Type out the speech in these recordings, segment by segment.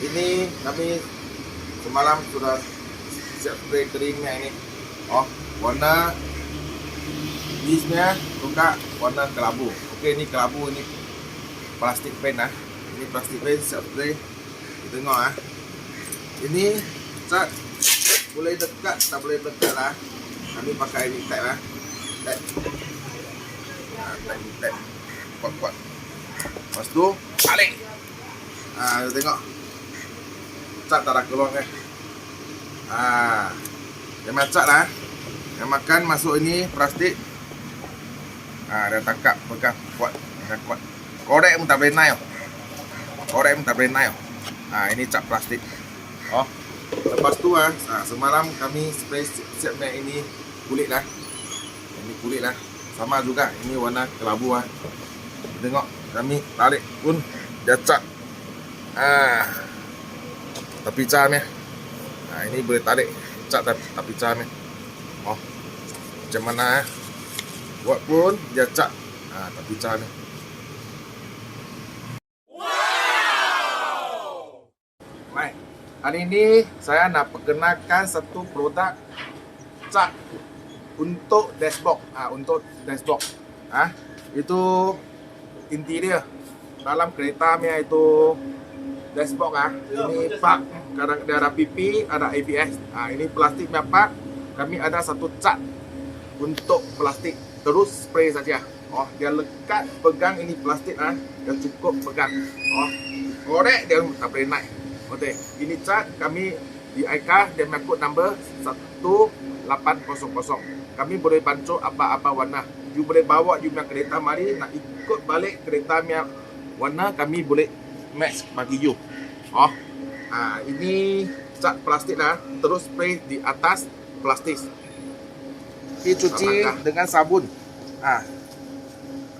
ini kami semalam sudah siap spray keringnya ini. Oh, warna bisnya tukar warna kelabu. Okey, ini kelabu ini plastik pen ah. Ini plastik pen siap spray. Kita tengok ah. Ini cat boleh dekat tak boleh dekat lah. Kami pakai ini tag lah. Tag. Ah, tag, tag. Kuat kuat. Lepas tu balik. Ah, tengok. Cat tak ada keluar kan. Ah. Dia cat lah. Yang makan masuk ini plastik. Ah, dia tangkap pegang kuat, pegang kuat. Korek pun tak boleh naik. tau. Korek pun tak boleh naik. tau. Ah, ini cat plastik. Oh. Lepas tu ah, ah semalam kami spray siap mat ini kulit lah. Ini kulit lah. Sama juga ini warna kelabu ah. Tengok kami tarik pun dia cat. Ah. Tepi cam ya. Ah ini boleh tarik tepi, tepi cam ya. Oh. Macam mana eh? Buat pun dia cat. Ah tepi cam ya. Baik. Hari ini saya nak perkenalkan satu produk cat untuk dashboard. Ah untuk dashboard. Ah itu interior dalam kereta itu dashboard ah. Ini pak kadang ada PP, ada ABS. Ah ini plastik pak. Kami ada satu cat untuk plastik terus spray saja. Oh, dia lekat pegang ini plastik ah. Dia cukup pegang. Oh, korek dia tak boleh naik. Okey, ini cat kami di ICA dan makut number 1800. Kami boleh bantu apa-apa warna. You boleh bawa you punya kereta mari nak ikut balik kereta punya warna kami boleh match bagi you. Oh. Ha, ini cat plastik lah. Terus spray di atas plastik. Dicuci dengan sabun. Ah.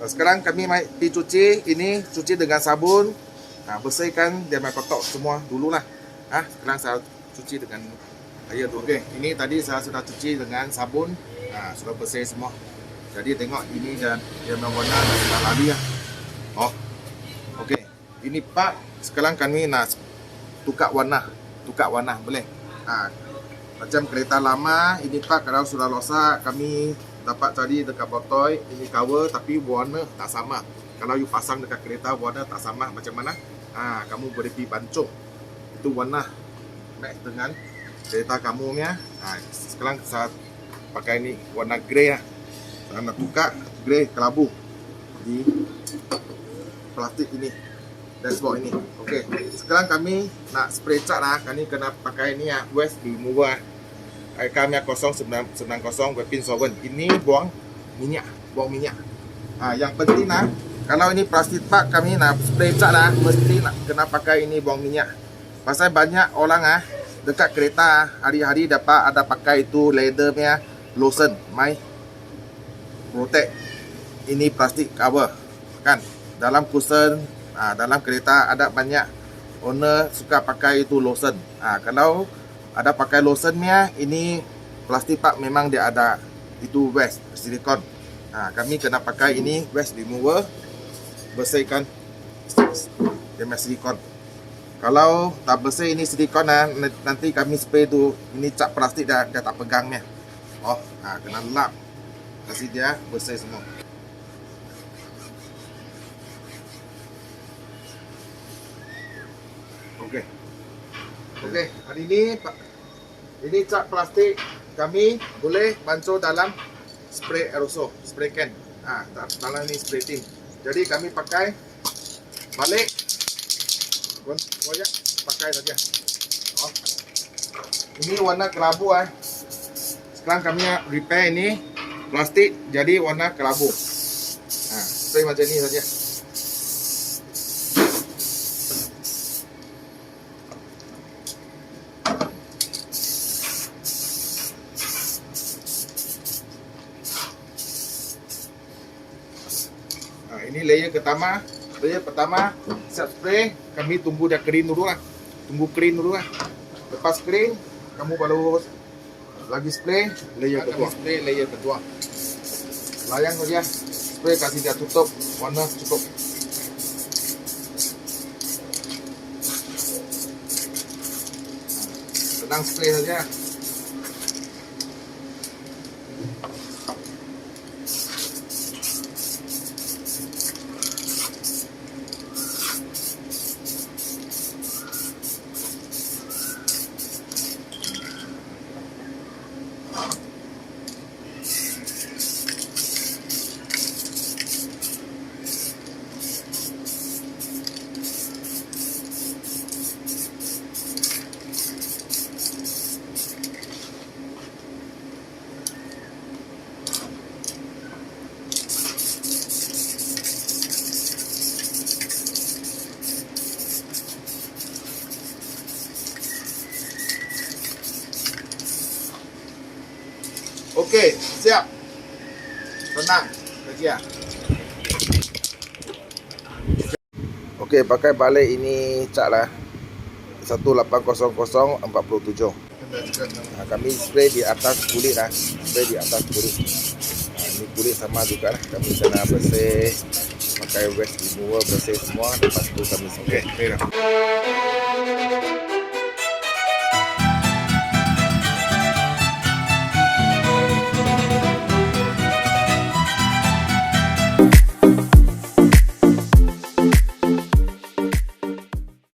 Sekarang kami mai pergi cuci ini cuci dengan sabun. Ha, bersihkan dia mai kotak semua dululah. Ah, sekarang saya cuci dengan air tu. Okey, ini tadi saya sudah cuci dengan sabun. Ha, sudah bersih semua. Jadi tengok ini dan dia punya warna dah sudah lari lah. Oh. Okey. Ini pak sekarang kami nak tukar warna. Tukar warna boleh. Ha, macam kereta lama ini pak kalau sudah rosak kami dapat cari dekat botol ini cover tapi warna tak sama. Kalau you pasang dekat kereta warna tak sama macam mana? Ha, kamu boleh pergi bancung. Itu warna match dengan kereta kamu punya. Ha, sekarang saya pakai ni warna grey lah. Saya nak tukar grey kelabu di plastik ini dashboard ini. Okey. Sekarang kami nak spray cat lah. Kami kena pakai ni ah west remover. ah. Kami 0990 weapon solvent. Ini buang minyak, buang minyak. Ah yang penting lah kalau ini plastik pak kami nak spray cat lah mesti nak kena pakai ini buang minyak. Pasal banyak orang ah dekat kereta ah, hari-hari dapat ada pakai itu leather punya lotion, mai protect ini plastik cover kan dalam cushion ah, dalam kereta ada banyak owner suka pakai itu lotion. Ah, kalau ada pakai lotionnya ini plastik pak memang dia ada. Itu wax silikon. Ah, kami kena pakai ini wax remover bersihkan punya silikon. Kalau tak bersih ini silikon ah, nanti kami spray tu ini cat plastik dah, dah tak pegangnya oh ah, kena lap. Kasih dia bersih semua Okey. Okey, hari ini ini cat plastik kami boleh bancuh dalam spray aerosol, spray can. Ah, ha, dalam ni spray tin. Jadi kami pakai balik koyak pakai saja. Oh. Ini warna kelabu ah. Sekarang kami repair ini plastik jadi warna kelabu. Ha, spray macam ni saja. Ha, ini layer pertama. Layer pertama siap spray, kami tunggu dia kering dulu lah. Tunggu kering dulu lah. Lepas kering, kamu baru lagi spray layer kedua. Spray layer kedua. Layang saja. Spray kasih dia tutup warna cukup. Sedang spray saja. Okey, siap. Tenang. Kerja. Okey, pakai balik ini cat lah. 1800 47. Ha, kami spray di atas kulit lah. Spray di atas kulit. Ha, ini kulit sama juga lah. Kami kena bersih. Pakai wax remover bersih semua. Lepas tu kami spray. Okay,